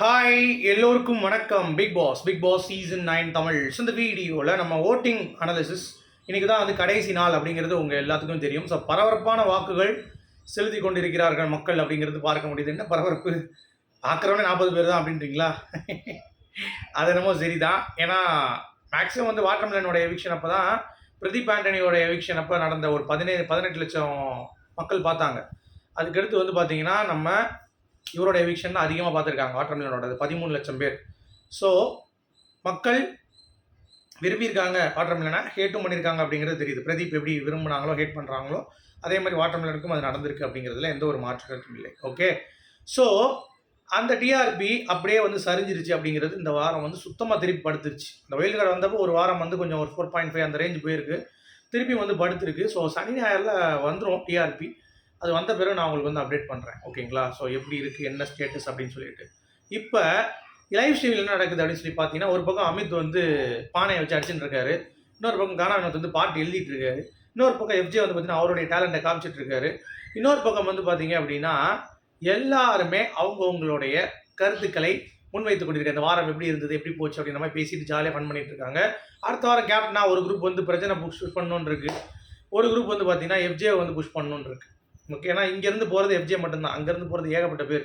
Hi எல்லோருக்கும் வணக்கம். Bigg Boss Bigg Boss season nine Tamil. இந்த வீடியோவில் நம்ம ஓட்டிங் அனாலிசிஸ் இன்றைக்கி தான் வந்து கடைசி நாள் அப்படிங்கிறது உங்கள் எல்லாத்துக்கும் தெரியும். ஸோ பரபரப்பான வாக்குகள் செலுத்தி கொண்டிருக்கிறார்கள் மக்கள் அப்படிங்கிறது பார்க்க முடியுது. என்ன பரபரப்பு? பார்க்குறவனே நாற்பது பேர் தான் அப்படின்றீங்களா? அது என்னமோ சரிதான். ஏன்னா மேக்ஸிமம் வந்து வாட்டர்மெலனோட எவிக்ஷன் அப்போ தான் பிரதீப் ஆண்டனியோட எவிக்ஷன் அப்போ நடந்த ஒரு பதினேழு பதினெட்டு லட்சம் மக்கள் பார்த்தாங்க. அதுக்கடுத்து வந்து பார்த்தீங்கன்னா நம்ம இவரோட எவிக்ஷன் தான் அதிகமாக பார்த்துருக்காங்க. வாட்டர்மிலனோட பதிமூணு லட்சம் பேர். ஸோ மக்கள் விரும்பியிருக்காங்க வாட்டர்மிலனை ஹேட்டும் பண்ணியிருக்காங்க அப்படிங்கிறது தெரியுது. பிரதீப் எப்படி விரும்புனாங்களோ ஹேட் பண்ணுறாங்களோ அதே மாதிரி வாட்டர்மிலனுக்கும் அது நடந்திருக்கு அப்படிங்கிறதுல எந்த ஒரு மாற்று கருத்தும் இல்லை. ஓகே ஸோ அந்த டிஆர்பி அப்படியே வந்து சரிஞ்சிருச்சு அப்படிங்கிறது இந்த வாரம் வந்து சுத்தமாக திருப்பி படுத்துருச்சு. இந்த வெயில் கார்டு வந்தப்போ ஒரு வாரம் வந்து கொஞ்சம் ஒரு ஃபோர் பாயிண்ட் ஃபைவ் அந்த ரேஞ்ச் போயிருக்கு. திருப்பி வந்து படுத்துருக்கு. ஸோ சனி ஞாயிறில் வந்துடும் டிஆர்பி அது வந்த பிறகு நான் உங்களுக்கு வந்து அப்டேட் பண்ணுறேன் ஓகேங்களா ஸோ எப்படி இருக்குது என்ன ஸ்டேட்டஸ் அப்படின்னு சொல்லிட்டு. இப்போ லைவ் ஸ்ட்ரீமில் என்ன நடக்குது அப்படின்னு சொல்லி பார்த்தீங்கன்னா ஒரு பக்கம் அமித் வந்து பானையை வச்சு அடிச்சுட்டு இருக்காரு. இன்னொரு பக்கம் கானா வினோத் வந்து பாட்டு எழுதிட்டு இருக்காரு. இன்னொரு பக்கம் எஃப்ஜே வந்து பார்த்தீங்கன்னா அவருடைய டேலண்ட்டை காமிச்சிட்டு இருக்காரு. இன்னொரு பக்கம் வந்து பார்த்தீங்க அப்படின்னா எல்லாருமே அவங்கவுங்களுடைய கருத்துக்களை முன்வைத்து கொண்டிருக்காங்க இந்த வாரம் எப்படி இருந்தது? எப்படி போச்சு? அப்படின்ற மாதிரி பேசிட்டு ஜாலியாக ஃபன் பண்ணிட்டு இருக்காங்க. அடுத்த வாரம் கேப்டனா ஒரு குரூப் வந்து பிரச்சனை புஷ் பண்ணணுன்னு இருக்கு. ஒரு குரூப் வந்து பார்த்தீங்கன்னா எஃப்ஜே வந்து புஷ் பண்ணணுன்னு இருக்கு. ஓகே ஏன்னா இங்கேருந்து போகிறது எஃப்ஜே மட்டும்தான். அங்கேருந்து போகிறது ஏகப்பட்ட பேர்.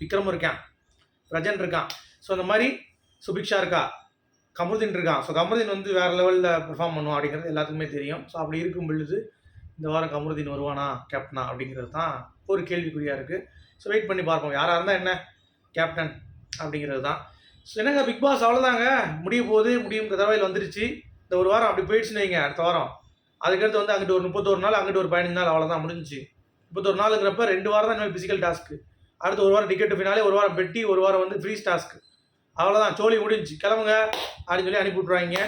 விக்ரம் இருக்கான். ரஜன் இருக்கான். ஸோ அந்த மாதிரி சுபிக்ஷா இருக்கா? கமருதீன் இருக்கான். ஸோ கமருதீன் வந்து வேறு லெவலில் பெர்ஃபார்ம் பண்ணுவான் அப்படிங்கிறது எல்லாத்துக்குமே தெரியும். ஸோ அப்படி இருக்கும் பொழுது இந்த வாரம் கமருதீன் வருவானா கேப்டனா அப்படிங்கிறது தான் ஒரு கேள்விக்குறியாக இருக்குது ஸோ வெயிட் பண்ணி பார்ப்போம். யாராக இருந்தால் என்ன? கேப்டன் அப்படிங்கிறது தான். ஸோ என்னங்க பிக் பாஸ் அவ்வளோதாங்க முடிய போது முடியும். தடவையில் வந்துருச்சு. இந்த ஒரு வாரம் அப்படி போயிடுச்சுன்னு வைங்க அடுத்த வாரம். அதுக்கடுத்து வந்து அங்கிட்டு ஒரு முப்பத்தோரு நாள் அங்கிட்டு ஒரு பதினஞ்சு நாள் அவ்வளோதான் முடிஞ்சுச்சு. முப்பத்தொரு நாளுங்கிறப்ப ரெண்டு வாரம் தான் இன்னும் ஃபிசிக்கல் டாஸ்க்கு அடுத்து ஒரு வாரம் டிக்கெட் ஃபினாலே ஒரு வாரம் பெட்டி ஒரு வாரம் வந்து ஃப்ரீ டாஸ்க்கு அவ்வளோதான் சோழி முடிஞ்சுச்சு. கிளம்புங்க அப்படின்னு சொல்லி அனுப்பி விட்ருவாங்க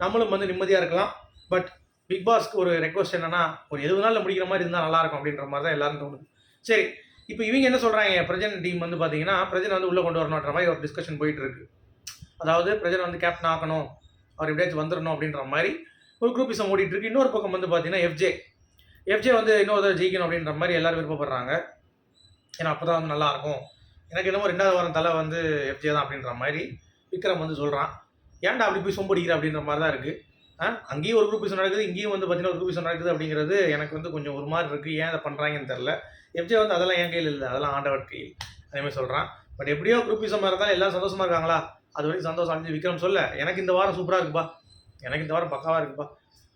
நம்மளும் வந்து நிம்மதியாக இருக்கலாம். பட் பிக் பாஸ்க்கு ஒரு ரெக்வஸ்ட் என்னன்னா ஒரு எழுபது நாளில் முடிக்கிற மாதிரி இருந்தால் நல்லாயிருக்கும் அப்படின்ற மாதிரி தான் எல்லாரும் தோணுது. சரி இப்போ இவங்க என்ன சொல்கிறாங்க பிரஜன் டீம் வந்து பார்த்தீங்கன்னா பிரஜன் வந்து உள்ளே கொண்டு வரணுன்ற மாதிரி ஒரு டிஸ்கஷன் போயிட்டு இருக்கு. அதாவது பிரஜன் வந்து கேப்டன் ஆகணும் அவர் எப்படியாச்சும் வந்துடணும் அப்படின்ற மாதிரி ஒரு குரூப்பிசம் ஓடிட்டு இருக்கு. இன்னொரு பக்கம் வந்து பார்த்தீங்கன்னா எஃப்ஜே எஃப்ஜே வந்து இன்னொரு தடவை ஜெயிக்கணும் அப்படின்ற மாதிரி எல்லாரும் விருப்பப்படுறாங்க. ஏன்னா அப்போ தான் வந்து நல்லாயிருக்கும். எனக்கு என்னமோ ரெண்டாவது வாரம் தலை வந்து எஃப்ஜே தான் அப்படின்ற மாதிரி விக்ரம் வந்து சொல்கிறான் ஏன்டா அப்படி போய் சொம்படிக்கிற அப்படின்ற மாதிரி தான் இருக்குது ஆ அங்கேயும் ஒரு குரூப்பிசம் நடக்குது இங்கேயும் வந்து பார்த்தீங்கன்னா ஒரு குரூப்பிசம் நடக்குது அப்படிங்கிறது எனக்கு வந்து கொஞ்சம் ஒரு மாதிரி இருக்குது ஏன் அதை பண்ணுறாங்கன்னு தெரில எஃப்ஜே வந்து அதெல்லாம் என் கையில் இல்லை. அதெல்லாம் ஆண்டவர் கையில். அதேமாதிரி சொல்கிறான் பட் எப்படியோ குரூப்பிசம் இருந்தால் எல்லாம் சந்தோஷமாக இருக்காங்களா? அது வரைக்கும் சந்தோஷம் அடைஞ்சு விக்ரம் சொல்ல எனக்கு இந்த வாரம் சூப்பராக இருக்குப்பா. எனக்கு இந்த வாரம் பக்காவாக இருக்குப்பா.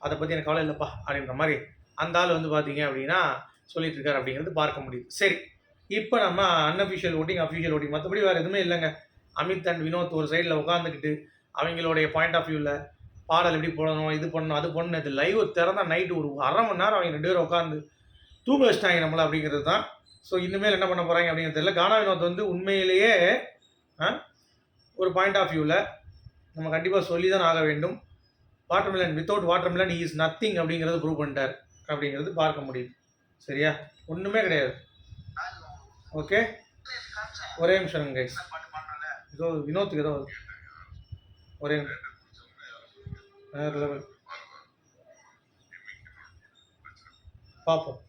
அதை பற்றி எனக்கு கவலை இல்லைப்பா. அப்படின்ற மாதிரி அந்த ஆள் வந்து பார்த்தீங்க அப்படின்னா சொல்லிட்டு இருக்காரு அப்படிங்கிறது பார்க்க முடியுது. சரி இப்போ நம்ம அன்அஃபிஷியல் ஓட்டிங் அஃபிஷியல் ஓட்டிங் மற்றபடி வேறு எதுவுமே இல்லைங்க. அமித் அண்ட் வினோத் ஒரு சைடில் உட்காந்துக்கிட்டு அவங்களுடைய பாயிண்ட் ஆஃப் வியூவில் பாடல் எப்படி போடணும் இது பண்ணணும் அது பண்ணணும் இது லைவ் திறந்த நைட்டு ஒரு அரை மணி நேரம் அவங்க ரெண்டு பேரும் உட்காந்து தூங்க வச்சிட்டாங்க நம்மளை அப்படிங்கிறது தான். ஸோ இனிமேல் என்ன பண்ண போகிறாங்க அப்படிங்கிறது தெரியல. கானா வினோத் வந்து உண்மையிலேயே ஆ, ஒரு பாயிண்ட் ஆஃப் வியூவில் நம்ம கண்டிப்பாக சொல்லி தான் ஆக வேண்டும். Watermelon without watermelon is nothing அப்படிங்கிறத ப்ரூவ் பண்ணிட்டார். அப்படிங்கிறது பார்க்க முடியுது. சரியா? ஒன்றுமே கிடையாது. ஓகே? ஒரே நிமிஷம் கைஸ் ஏதோ வினோத்துக்கு ஏதோ ஒரே வேறு லெவல் பார்ப்போம்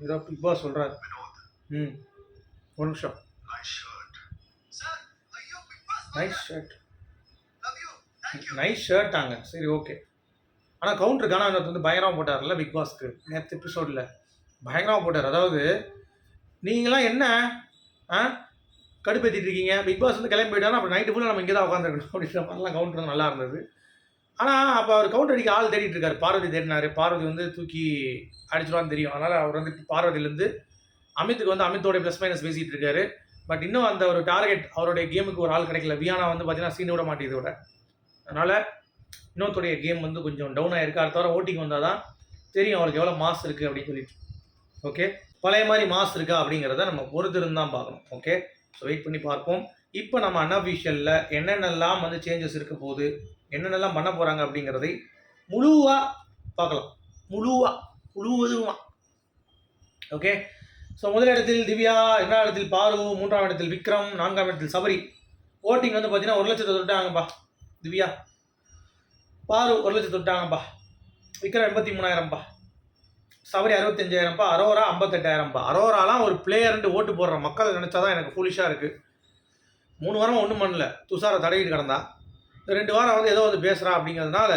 ஏதோ பிக் பாஸ் சொல்கிறாரு ம். ஒரு நிமிஷம். நைஸ் ஷர்ட் நைஸ் ஷர்ட்டாங்க சரி ஓகே ஆனால் கவுண்டர் கானா வந்து பயங்கரமாக போட்டார்ல பிக் பாஸ்க்கு நேற்று எபிசோடில் பயங்கரமாக போட்டார். அதாவது நீங்களாம் என்ன ஆ கடுப்பேற்றிட்டு இருக்கீங்க? பிக் பாஸ் வந்து கிளம்பி போயிட்டாலும் அப்புறம் நைட்டு ஃபுல்லாக நம்ம இங்கே தான் உட்காந்துருக்கணும் அப்படின்ற மாதிரிலாம் கவுண்டர் வந்து நல்லா இருந்தது. ஆனால் அப்போ அவர் கவுண்டர் அடிக்க ஆள் தேடிட்டு இருக்காரு. பார்வதி தேடினார். பார்வதி வந்து தூக்கி அடிச்சிடுவான்னு தெரியும். அதனால் அவர் வந்து பார்வதியிலேருந்து அமித்துக்கு வந்து அமித்தோட ப்ளஸ் மைனஸ் பேசிகிட்டு இருக்காரு. பட் இன்னும் அந்த ஒரு டார்கெட் அவருடைய கேமுக்கு ஒரு ஆள் கிடைக்கல. வியானா வந்து பார்த்தீங்கன்னா சீன் விட மாட்டேங்குது விட அதனால் இன்னொருத்தருடைய கேம் வந்து கொஞ்சம் டவுன் ஆயிருக்கு. அடுத்த வாரம் ஓட்டிங் வந்தால் தான் தெரியும் அவருக்கு எவ்வளோ மாஸ் இருக்குது அப்படின்னு சொல்லிட்டு. ஓகே பழைய மாதிரி மாஸ் இருக்கா அப்படிங்கிறத நம்ம பொறுத்திருந்தான் பார்க்கணும். ஓகே ஸோ வெயிட் பண்ணி பார்ப்போம். இப்போ நம்ம அன்அஃபிஷியலில் என்னென்னலாம் வந்து சேஞ்சஸ் இருக்க போகுது என்னென்னலாம் பண்ண போகிறாங்க அப்படிங்கிறதை முழுவாக பார்க்கலாம். முழுவாக முழுவதுமா. ஓகே ஸோ முதல் இடத்தில் திவ்யா இரண்டாம் இடத்தில் பாரு மூன்றாம் இடத்தில் விக்ரம் நான்காம் இடத்தில் சபரி. ஓட்டிங் வந்து பார்த்தீங்கன்னா ஒரு லட்சத்தை தொட்டாங்கப்பா திவ்யா. பாரு ஒரு லட்சத்து தொட்டாங்கப்பா விக்ரம் எண்பத்தி மூணாயிரம்ப்பா சவரி அறுபத்தஞ்சாயிரம்ப்பா அரோரா ஐம்பத்தெட்டாயிரம்ப்பா அரோராலாம் ஒரு பிளேயர்ன்ட்டு ஓட்டு போடுற மக்கள் நினச்சா தான் எனக்கு ஃபூலிஷாக இருக்குது மூணு வாரமாக ஒன்றும் பண்ணல. துஷாரை தடவிட்டு கிடந்தா. இந்த ரெண்டு வாரம் வந்து ஏதோ வந்து பேசுகிறா அப்படிங்கிறதுனால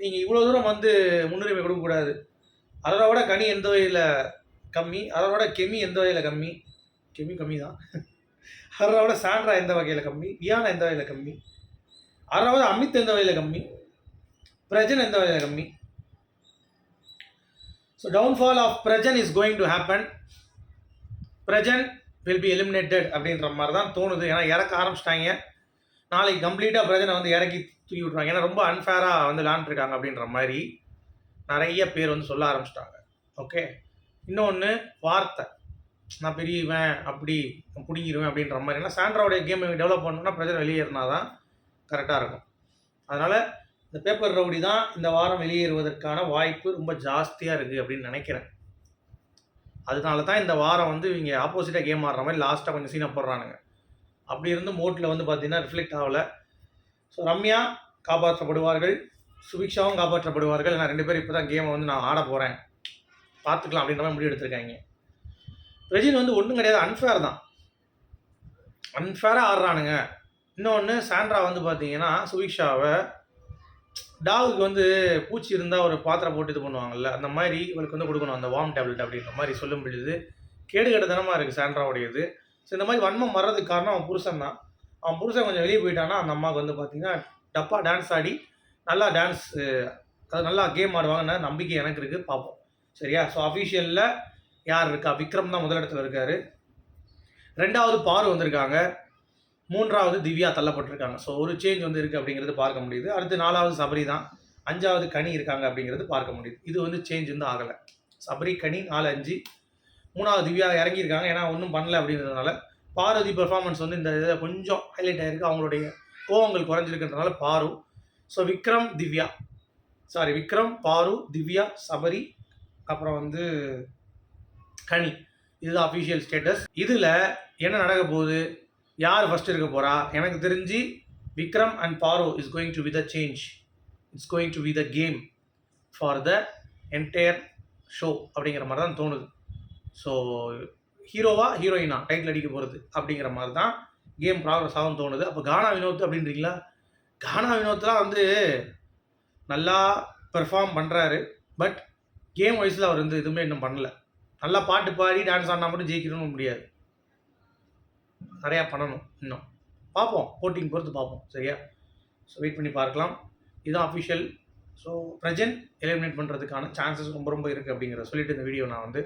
நீங்கள் இவ்வளோ தூரம் வந்து முன்னுரிமை கொடுக்கக்கூடாது அரோராவோட கனி எந்த வகையில் கம்மி? அரோராவோட கெமி எந்த வகையில் கம்மி? கெமி கம்மி தான் அரோராவோட சாண்ட்ரா எந்த வகையில் கம்மி? வியானா எந்த வகையில் கம்மி? அரோராவோட அமித் எந்த வகையில் கம்மி? பிரஜன் எந்த வகையில் கம்மி so downfall of Prajin is going to happen Prajin will be eliminated அப்படின்ற மாதிரி தான் தோணுது. ஏன்னா இறக்க ஆரம்பிச்சிட்டாங்க. நாளைக்கு கம்ப்ளீட்டாக பிரஜனை வந்து இறக்கி தூக்கி விட்ருவாங்க ஏன்னா ரொம்ப அன்ஃபேராக வந்து விளாண்டுருக்காங்க அப்படின்ற மாதிரி நிறைய பேர் வந்து சொல்ல ஆரம்பிச்சிட்டாங்க. ஓகே இன்னொன்று வார்த்தை. நான் பெரியவன் அப்படி நான் பிடிங்கிருவேன் அப்படின்ற மாதிரி. ஏன்னா சாண்ட்ராவுடைய கேம் டெவலப் பண்ணணும்னா பிரஜனை வெளியேறினா தான் கரெக்டாக இருக்கும். அதனால் இந்த பேப்பர் ரவுடி தான் இந்த வாரம் வெளியேறுவதற்கான வாய்ப்பு ரொம்ப ஜாஸ்தியாக இருக்குது அப்படின்னு நினைக்கிறேன். அதனால தான் இந்த வாரம் வந்து இவங்க ஆப்போசிட்டாக கேம் ஆடுற மாதிரி லாஸ்ட்டாக கொஞ்சம் சீனை போடுறானுங்க. அப்படி இருந்து மோட்டில் வந்து பார்த்தீங்கன்னா ரிஃப்ளெக்ட் ஆகலை. ஸோ ரம்யா காப்பாற்றப்படுவார்கள் சுபிக்ஷாவும் காப்பாற்றப்படுவார்கள். நான் ரெண்டு பேரும் இப்போ தான் கேமை வந்து நான் ஆட போகிறேன் பார்த்துக்கலாம் அப்படின்ற மாதிரி முடிவு எடுத்திருக்காங்க. ரெஜின் வந்து ஒன்றும் கிடையாது அன்ஃபேர் தான். அன்ஃபேராக ஆடுறானுங்க. இன்னொன்று சாண்ட்ரா வந்து பார்த்தீங்கன்னா சுபிக்ஷாவை டாகுக்கு வந்து பூச்சி இருந்தால் ஒரு பாத்திரம் போட்டு இது பண்ணுவாங்கல்ல அந்த மாதிரி இவளுக்கு வந்து கொடுக்கணும் அந்த வார்ம் டேப்லெட் அப்படின்ற மாதிரி சொல்லும் பொழுது கேடு கெட்டதனமாக இருக்குது சாண்ட்ராவுடையது. ஸோ இந்த மாதிரி வன்மம் வர்றதுக்கு காரணம் அவன் புருஷன் தான். அவன் புருஷன் கொஞ்சம் வெளியே போயிட்டான்னா அந்த அம்மாவுக்கு வந்து பார்த்தீங்கன்னா டப்பா டான்ஸ் ஆடி நல்லா டான்ஸ் அது நல்லா கேம் ஆடுவாங்கன்னு நம்பிக்கை எனக்கு இருக்குது பார்ப்போம் சரியா? ஸோ அஃபிஷியலில் யார் இருக்கா? விக்ரம் தான் முதலிடத்தில் இருக்கார். ரெண்டாவது பாரு வந்திருக்காங்க. மூன்றாவது திவ்யா தள்ளப்பட்டிருக்காங்க. ஸோ ஒரு சேஞ்ச் வந்து இருக்குது அப்படிங்கிறது பார்க்க முடியுது. அடுத்து நாலாவது சபரி தான். அஞ்சாவது கனி இருக்காங்க அப்படிங்கிறது பார்க்க முடியுது. இது வந்து சேஞ்ச் வந்து ஆகலை. சபரி கனி நாலு அஞ்சு. மூணாவது திவ்யா இறங்கியிருக்காங்க. ஏன்னா ஒன்றும் பண்ணல அப்படின்றதுனால பார்வதி பெர்ஃபார்மன்ஸ் வந்து இந்த இதில் கொஞ்சம் ஹைலைட் ஆகிருக்கு அவங்களுடைய கோவங்கள் குறைஞ்சிருக்கிறதுனால பாரு. ஸோ விக்ரம் திவ்யா. சாரி விக்ரம் பாரு திவ்யா சபரி அப்புறம் வந்து கனி. இதுதான் அஃபிஷியல் ஸ்டேட்டஸ் இதில் என்ன நடக்க போகுது? யார் ஃபஸ்ட் இருக்க போகிறா எனக்கு தெரிஞ்சு Vikram and Paru is going to be the change it's going to be the game for the entire show அப்படிங்கிற மாதிரி தான் தோணுது. ஸோ ஹீரோவா ஹீரோயினா டைட்டில் அடிக்க போகிறது அப்படிங்கிற மாதிரி தான் கேம் ப்ராக்ரஸ் ஆகும் தோணுது. அப்போ கானா வினோத் அப்படின்றீங்களா? கானா வினோத்லாம் வந்து நல்லா பெர்ஃபார்ம் பண்ணுறாரு பட் கேம் வைஸில் அவர் வந்து எதுவுமே இன்னும் பண்ணல. நல்லா பாட்டு பாடி டான்ஸ் ஆடினா மட்டும் ஜெயிக்கணும்னு முடியாது. நிறையா பண்ணணும் இன்னும். பார்ப்போம். போட்டிங் பொறுத்து பார்ப்போம். சரியா? ஸோ வெயிட் பண்ணி பார்க்கலாம். இதுதான் அஃபிஷியல் ஸோ ப்ரெசென்ட் எலிமினேட் பண்ணுறதுக்கான சான்சஸ் ரொம்ப ரொம்ப இருக்குது அப்படிங்கிறத சொல்லிட்டு இந்த வீடியோ நான் வந்து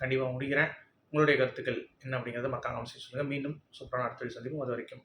கண்டிப்பாக முடிக்கிறேன். உங்களுடைய கருத்துக்கள் என்ன அப்படிங்கிறத மக்காங்க சொல்லுங்கள் மீண்டும் சூப்பரான அடுத்த சந்திப்போம். அது வரைக்கும்.